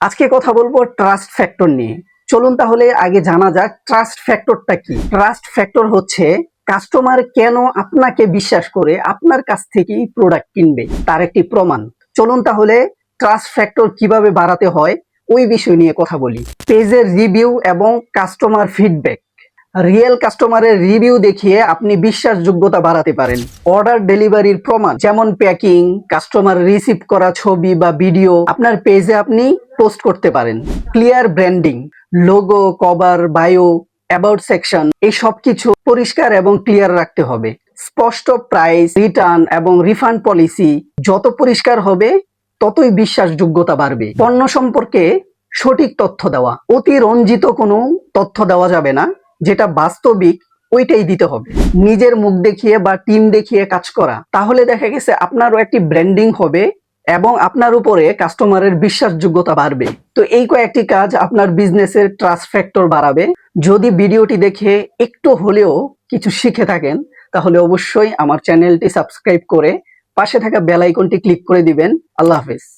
আজকে কথা বলব ট্রাস্ট ফ্যাক্টর নিয়ে। চলুন তাহলে আগে জানা যাক ট্রাস্ট ফ্যাক্টরটা কি। ট্রাস্ট ফ্যাক্টর হচ্ছে কাস্টমার কেন আপনাকে বিশ্বাস করে আপনার কাছ থেকেই প্রোডাক্ট কিনবে, তার একটি প্রমাণ। চলুন তাহলে ট্রাস্ট ফ্যাক্টর কীভাবে বাড়াতে হয়, ওই বিষয় নিয়ে কথা বলি। পেজের রিভিউ এবং কাস্টমার ফিডব্যাক রিয়েল কাস্টমারের রিভিউ দেখিয়ে আপনি বিশ্বাসযোগ্যতা বাড়াতে পারেন। অর্ডার ডেলিভারির প্রমাণ, যেমন প্যাকিং, কাস্টমার রিসিভ করা ছবি বা ভিডিও আপনার পেজে আপনি পোস্ট করতে পারেন। Clear branding, logo, cover, bio, about section, এই সব কিছু পরিষ্কার এবং ক্লিয়ার রাখতে হবে। স্পষ্ট প্রাইস, রিটার্ন এবং রিফান্ড পলিসি যত পরিষ্কার হবে, ততই বিশ্বাসযোগ্যতা বাড়বে। পণ্য সম্পর্কে সঠিক তথ্য দেওয়া। অতি রঞ্জিত কোনো তথ্য দেওয়া যাবে না। যেটা বাস্তবিক, ওইটাই দিতে হবে। নিজের মুখ দেখিয়ে বা টিম দেখিয়ে কাজ করা। তাহলে দেখা গেছে আপনারও একটি ব্র্যান্ডিং হবে এবং আপনার উপরে কাস্টমারের বিশ্বাসযোগ্যতা বাড়বে। তো এই কয়েকটি কাজ আপনার বিজনেসের ট্রাস্ট ফ্যাক্টর বাড়াবে। যদি ভিডিওটি দেখে একটু হলেও কিছু শিখে থাকেন, তাহলে অবশ্যই আমার চ্যানেলটি সাবস্ক্রাইব করে পাশে থাকা বেল আইকনটি ক্লিক করে দিবেন। আল্লাহ হাফেজ।